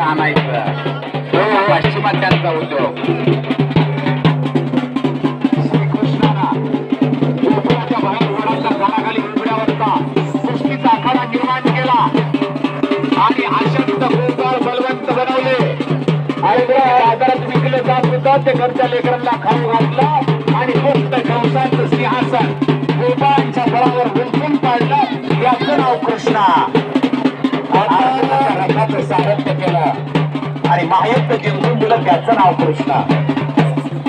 आणायचं तो पश्चिमात्यांचा उद्योग श्रीकृष्णाला बाहेर झाडाखाली उघड्या वाजता सृष्टीचा आखाडा निर्माण केला आणि अशक्त गोपाळ बलवंत बनवले आणि त्या विकले जात होतं ते घरच्या लेकरांना खाऊ घातलं आणि फक्त कंसांचं सिंहासन गोपाळांच्या बळावर गुंतून पाडलं. याचं नाव कृष्णा. सारथ्य केलं आणि मायत्त जिंकून दिलं त्याचं नाव कृष्णा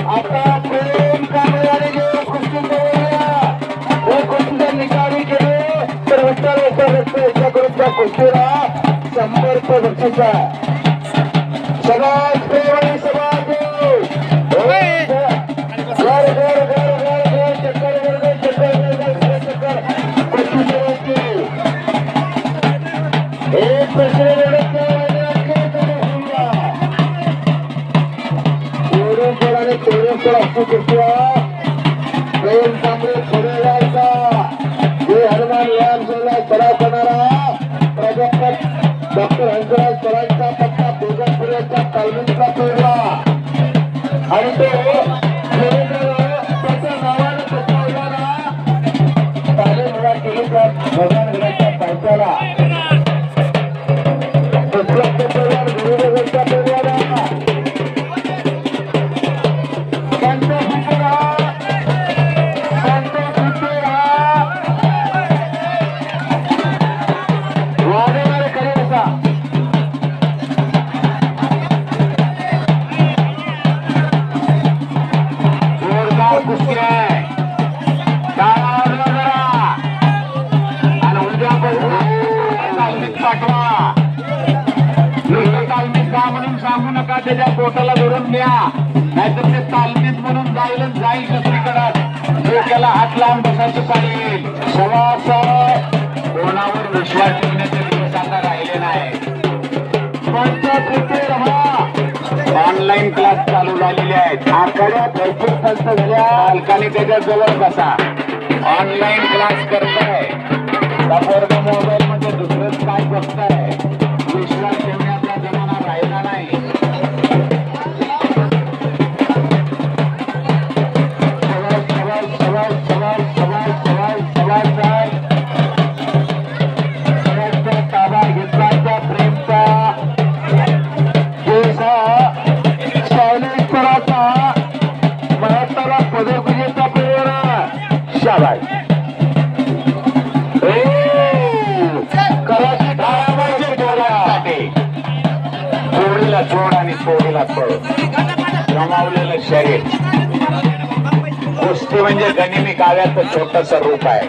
आता प्रेम कामगारी घेऊन कृष्ण केले तर विठ्ठल त्या कुस्तीला शंभर रुपये बक्षीस आहे हंसराज सरांचा पत्ता बेगमपुऱ्याच्या तालमीचा पेरला. आणि तो त्याच्या पोटाला धरून न्या नाहीतर ते तालमीत म्हणून जाईल जाईल दुसरीकडं. डोक्याला हात लावून बसायचं पाहिजे येईल सवास कोणावर विश्वास ठेवण्याचे दिवस आता राहिले नाही ऑनलाईन क्लास चालू झालेले आहेत. आखाड्या भरपूर खर्च झाल्या. पालकाने त्याच्याजवळ बसा. ऑनलाईन क्लास करताय. मोबाईल मध्ये दुसरंच काय बघताय? सृष्टी म्हणजे गनिमी काव्याचं छोटस रूप आहे.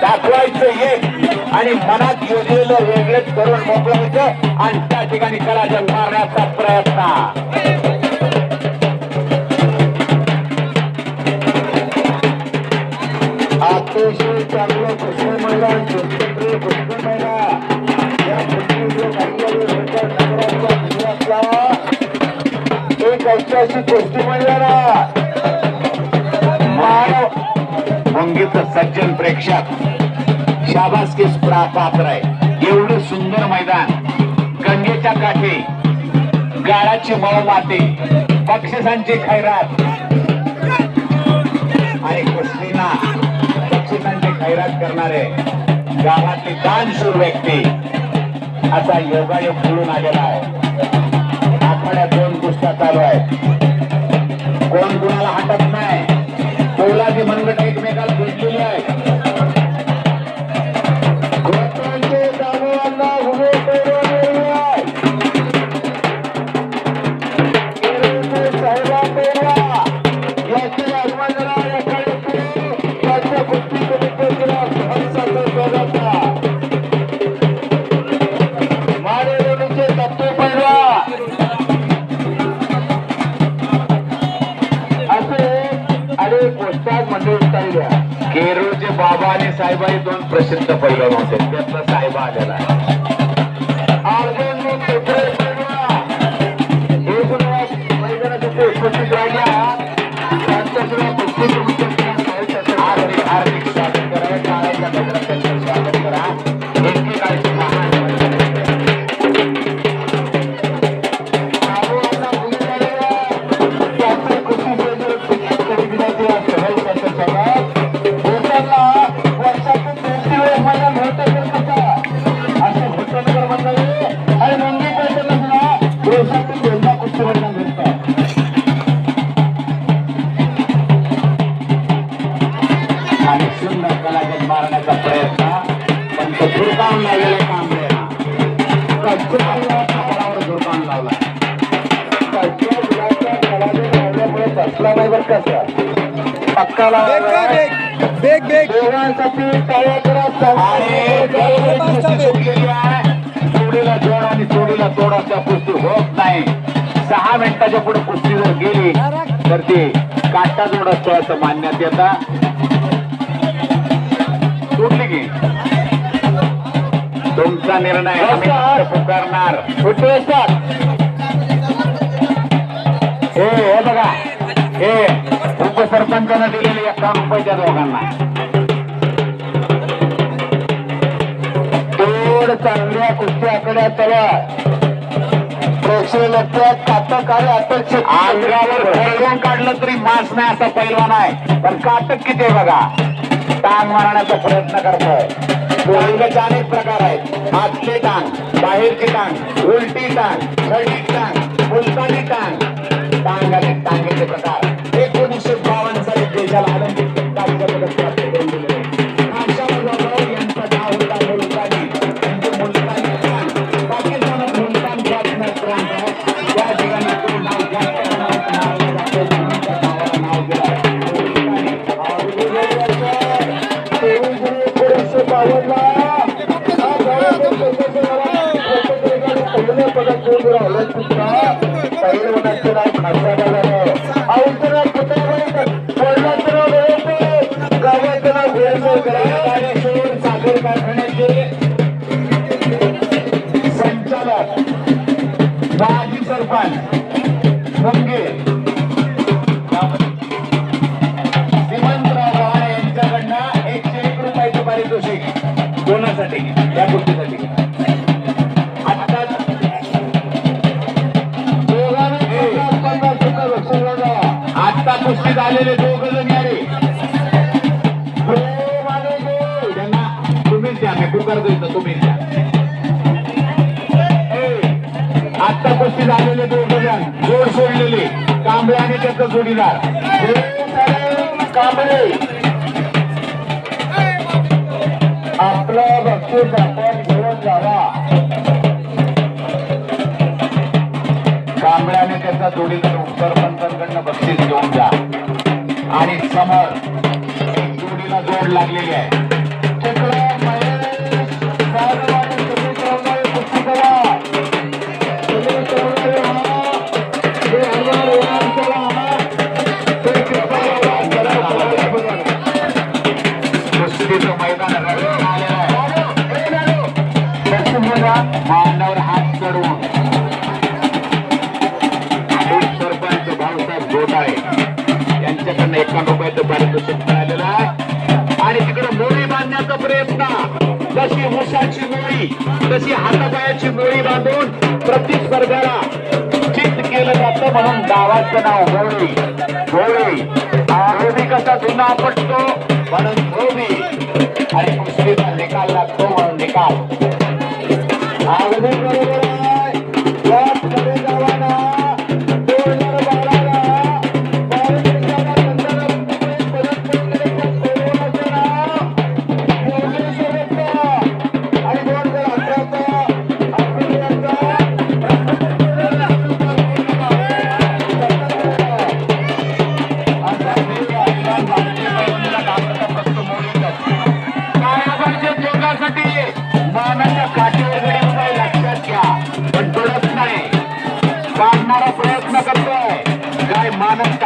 दाखवायचं एक आणि मनात योजलेलं वेगळेच करून मोकळायचं आणि त्या ठिकाणी कला जगवण्याचा प्रयत्न. एक ऐतिहासिक गोष्टी महिला मानव भंगीचं सज्जन प्रेक्षक. शाबासकीस पात्र आहे. एवढं सुंदर मैदान. गंगेच्या काठी. गाळाची मऊ माती. बक्षिसांची खैरात. आणि कृष्णीना बक्षिसांची खैरात करणारे गावातली दानशूर व्यक्ती. असा योगायोग जुळून आलेला आहे. आठवड्यात दोन कुस्त्या चालू आहेत. कोण कुणाला हटत नाही? पोलाची मनगट एकमेकाला भेटलेले आहे साहेबा हे दोन प्रसिद्ध पैलवान होते. त्यातला साहेबा आलेला आहे. बेग जोडीला जोड आणि जोडीला तोड त्या कुस्ती होत नाही. सहा मिनिटाच्या पुढे कुस्ती जर गेली तर ती काटा जोड असतो असं मानण्यात येतं. सुटली की? तुमचा निर्णय पुकारणार. हे बघा. हे उपसरपंचानं दिलेले एकावन्न रुपये त्या दोघांना. जोड चांगल्या कुस्ती आकड्या चला अंगावर काढलं तरी मास नाही असा पैलवान आहे. पण काटक किती आहे बघा? टांग मारण्याचा प्रयत्न करतोय. टांगाचे अनेक प्रकार आहेत. आतली टांग बाहेरची टांग उलटी टांग खडी टांग मुलतानी टांग. टांग आणि टांगेचे प्रकार. एकोणीसशे बावन्न साली देशाला ऑलिम्पिक आत्ता कुस्तीत आलेले दोघ जण यारे त्यांना तुम्हीच द्या मी पुकारतो देतो तुम्हीच द्या. आत्ता कुस्तीत आलेले दोघ जण जोड सोडलेले कांबळे आणि त्याचा जोडीदार. कांबळे. आपलं भक्ती आपण घेऊन जावा. त्याचा जोडीदार सरपंचांकडनं बक्षीस घेऊन जा. आणि समोर जोडीला जोड लागलेली आहे. यांच्याकडनं एकावन्न रुपयाचं पारितोषिक मिळालेलं आहे. आणि तिकडे मोळी बांधण्याचा प्रयत्न. जशी मुसाची मोळी तशी हातापायाची मोळी बांधून प्रतिस्पर्ध्याला चित केलं जातं म्हणून गावाचं नाव मोळी मोळी आरोबी कसा जुना पटतो म्हणून धोबी आणि कुस्तीचा निकाल लागतो म्हणून निकाल. अगदी बरोबर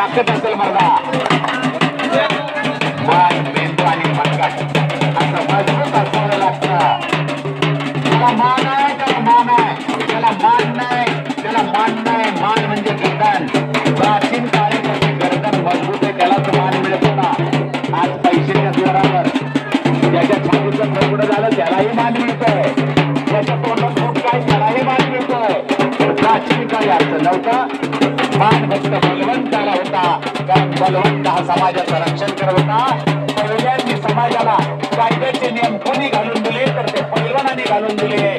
मानस असेल मर्दा. मान मेंदू आणि मनगट. असं मजबूत असावं लागतं. त्याला मान आहे त्याला मान आहे. त्याला मान नाही त्याला मान नाही. मान म्हणजे गर्दन. प्राचीन काळापासून गर्दन मजबूत आहे त्यालाच मान मिळतो ना. आज पैशाच्या जोरावर. ज्याच्या छातीचं झालं त्यालाही मान मिळतोय. ज्याच्या तोंडात खूप काय त्यालाही मान मिळतोय. प्राचीन काळी असं नव्हतं. मान फक्त बलवंताला होता. कारण बलवंत हा समाजाचं रक्षण करत होता. पहिल्यांनी समाजाला कायद्याचे नियम कोणी घालून दिले तर ते पैलवानाने घालून दिले.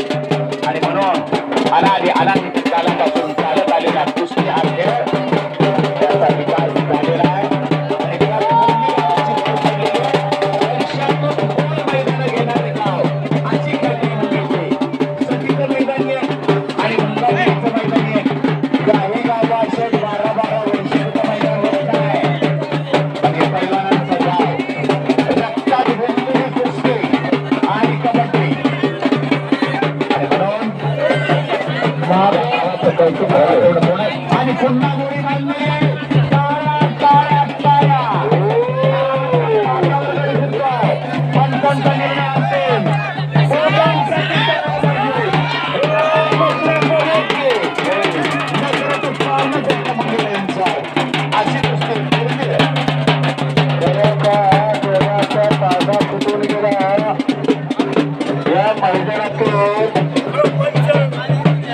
या मैदानातून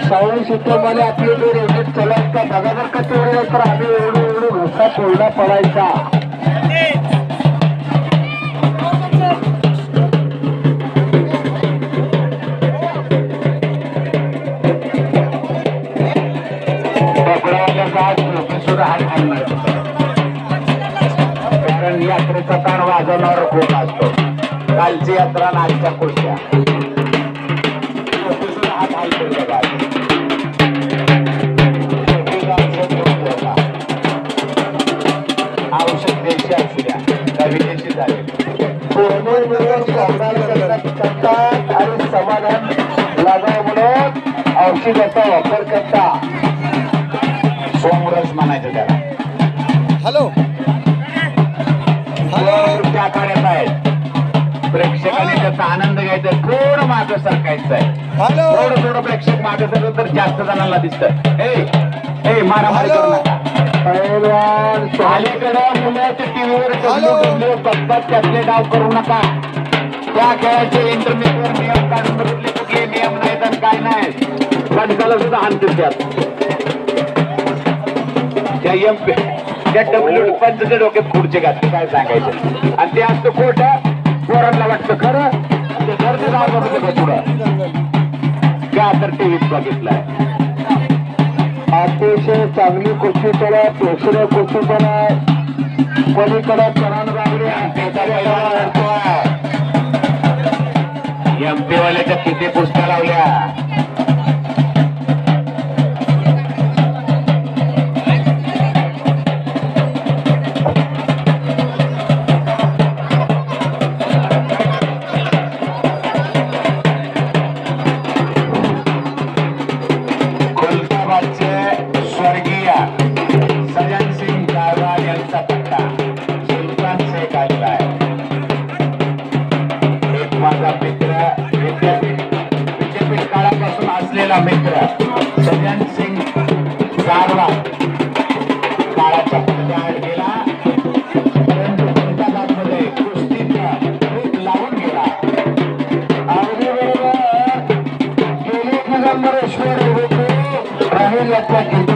साऊंड सिस्टमवाले आपले जो रेडिओ चलायचा बघा जर का तेवढे तर आम्ही एवढं एवढं घुसा सोडला पडायचा कारण यात्रेचा ताण वाजवणारा खूप असतो? कालची यात्रा नाचच्या कुस्त्या औषधाचा वापर करतात सोमरस म्हणायचं त्याला. हॅलो. दोन त्या काढत आहेत. प्रेक्षकांनी त्याचा आनंद घ्यायचा थोडं मागं सरकायचं आहे. हॅलो. थोडं थोडं प्रेक्षक मागे सरकलं तर जास्त जणांना दिसत. ए ए मारामारी करू हॅलो. नका. पैलवान अलीकडे मुलाच्या टीव्हीवर हॅलो. बघतात त्यातले डाव करू नका. त्या खेळाचे इंटरनेटवर नियम काढून बघितले कुठले नियम नाहीत आणि काय नाही कणसाला सुद्धा आणतील त्यात. त्या एम त्या डब्ल्यू पंचच्या डोक्यात खुर्चे घातले काय सांगायचं. आणि ते असतं खोट पोरांना वाटतं खरं. ते घरचे जाऊ बघत पुढं. का तर टीव्हीत बघितलंय. अतिशय चांगली कुस्ती करा प्रेक्षणीय कुस्ती करा पलीकडे करण बागडे त्याचा पहिला एमपी वाल्याच्या किती पुस्तकं लावल्या? राहील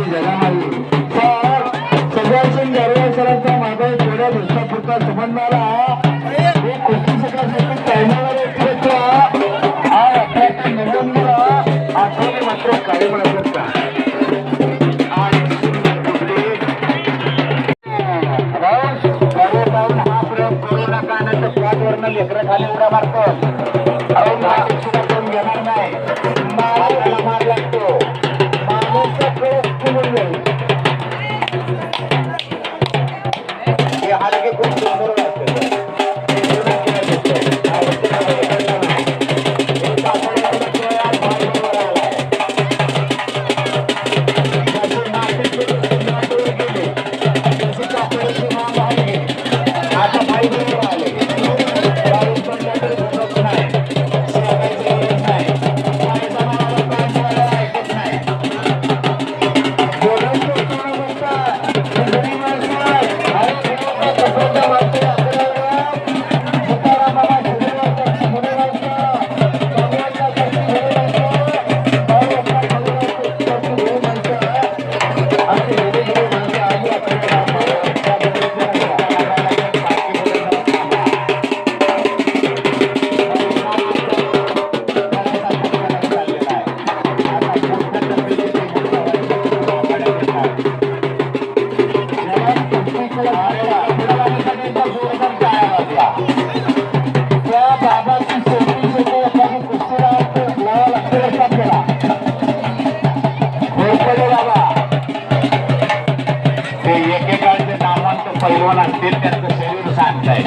पैलवान असतील त्यांचं शरीर शांत आहे.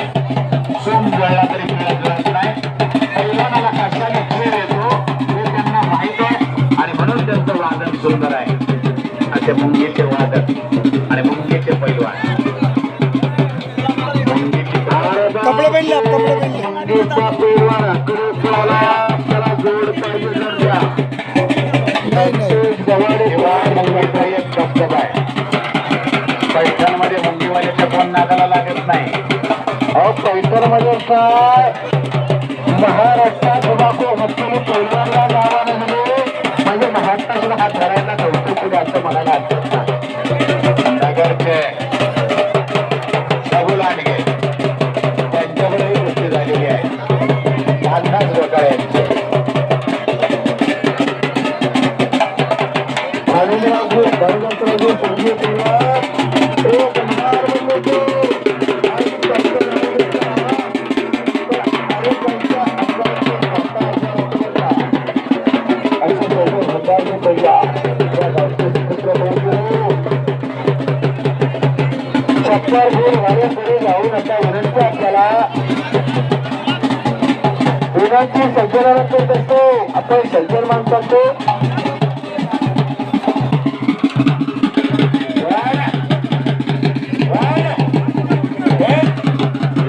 जळला तरी पिळा जळत नाही. पैलवानाला कशाने खेळ येतो हे त्यांना माहीत आहे. आणि म्हणून त्यांचं वादन सुंदर आहे. असे मुंगीचे वादक आणि मुंगीचे पैलवान. जोड मात्र कोण नागाला लागत नाही. अहो पैठणमध्ये महाराष्ट्रात तंबाखू हस्तीने रस्त्यावर गोल वाऱ्याकडे जाऊन आता विनंती आपल्याला. विनंती संचलनाला करत. असतो आपण संचलन करतो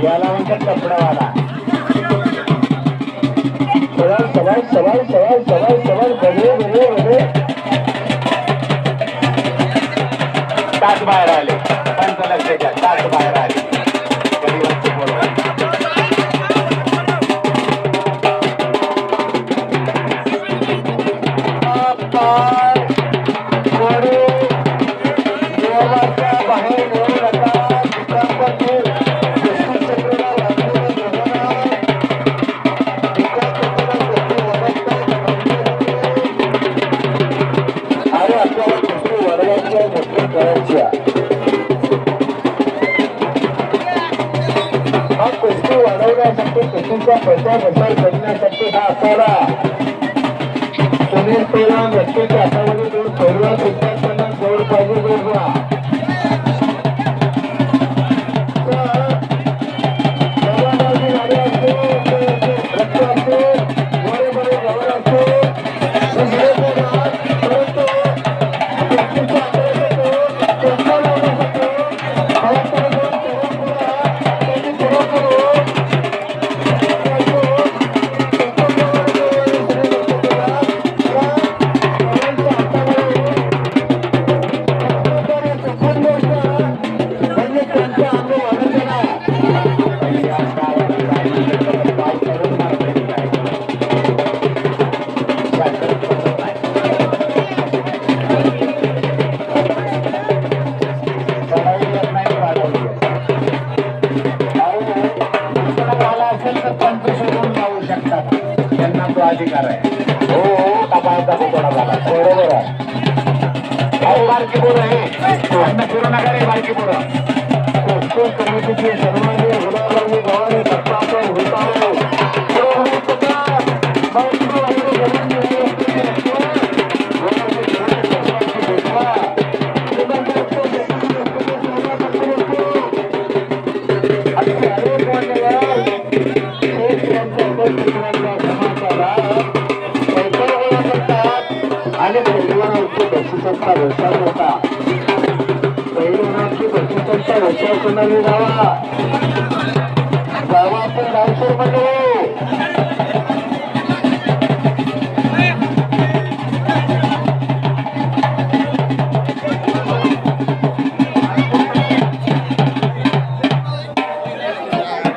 याला म्हणतात कपडावाला सवाल सवाल सवाल सवाल सवाल सवाल बघे बघे बघे तास बाहेर आले.